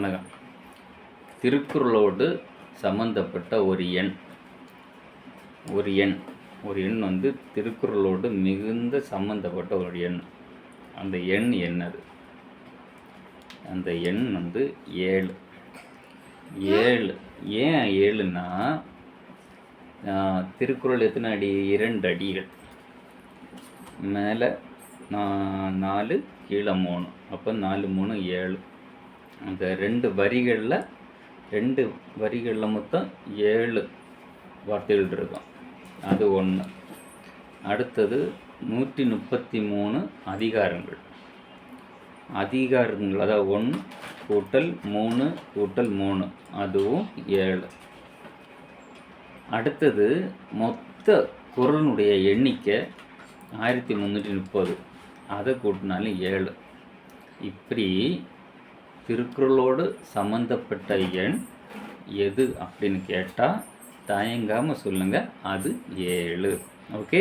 வணக்கம் திருக்குறளோடு சம்பந்தப்பட்ட ஒரு எண். ஒரு எண். ஒரு எண் வந்து திருக்குறளோடு மிகுந்த சம்பந்தப்பட்ட ஒரு எண். அந்த எண் என்னது? அந்த எண் வந்து ஏழு. ஏழு. ஏன் ஏழுன்னா திருக்குறள் எத்தனை அடி? இரண்டு அடிகள். மேலே நாலு கீழே மூணு. அப்போ நாலு மூணு ஏழு. அந்த ரெண்டு வரிகளில் ரெண்டு வரிகளில் மொத்தம் ஏழு வார்த்தைகள் இருக்கும். அது ஒன்று அடுத்தது நூற்றி முப்பத்தி மூணு அதிகாரங்கள். அதிகாரங்கள் அதாவது ஒன்று கூட்டல் மூணு கூட்டல் மூணு அதுவும் ஏழு. அடுத்தது மொத்த குரலினுடைய எண்ணிக்கை ஆயிரத்தி முந்நூற்றி முப்பது. அதை கூட்டினாலும் ஏழு. இப்படி திருக்குறளோடு சம்மந்தப்பட்ட எண் எது அப்படின்னு கேட்டால் தயங்காமல் சொல்லுங்கள் அது ஏழு. ஓகே?